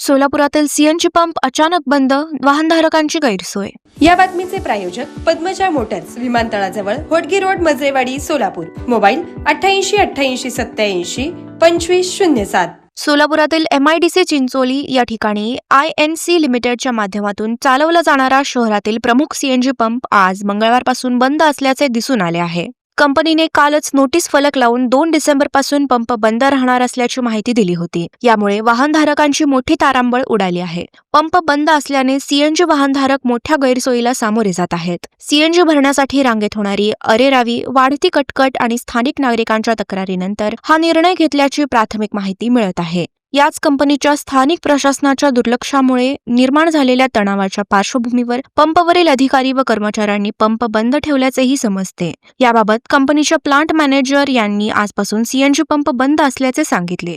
सोलापुरातील CNG pump अचानक बंद वाहनधारकांची गैरसोय. या बातमीचे प्रायोजक पद्मजा मोटर्स विमानतळाजवळ होटगी रोड मजरेवाडी सोलापूर. मोबाईल अठ्ठ्याऐंशी अठ्ठ्याऐंशी सत्याऐंशी पंचवीस शून्य सात. सोलापुरातील एमआयडीसी चिंचोली या ठिकाणी आय एन सी लिमिटेडच्या माध्यमातून चालवला जाणारा शहरातील प्रमुख सीएनजी पंप आज मंगळवारपासून बंद असल्याचे दिसून आले आहे. कंपनीने कालच नोटीस फलक लावून दोन डिसेंबरपासून पंप बंद राहणार असल्याची माहिती दिली होती. यामुळे वाहनधारकांची मोठी तारांबळ उडाली आहे. पंप बंद असल्याने सीएनजी वाहनधारक मोठ्या गैरसोयीला सामोरे जात आहेत. सीएनजी भरण्यासाठी रांगेत होणारी अरेरावी वाढती कटकट आणि स्थानिक नागरिकांच्या तक्रारीनंतर हा निर्णय घेतल्याची प्राथमिक माहिती मिळत आहे. याच कंपनीच्या स्थानिक प्रशासनाच्या दुर्लक्षामुळे निर्माण झालेल्या तणावाच्या पार्श्वभूमीवर पंपवरील अधिकारी व कर्मचाऱ्यांनी पंप बंद ठेवल्याचेही समजते. याबाबत कंपनीच्या प्लांट मॅनेजर यांनी आजपासून सीएनजी पंप बंद असल्याचे सांगितले.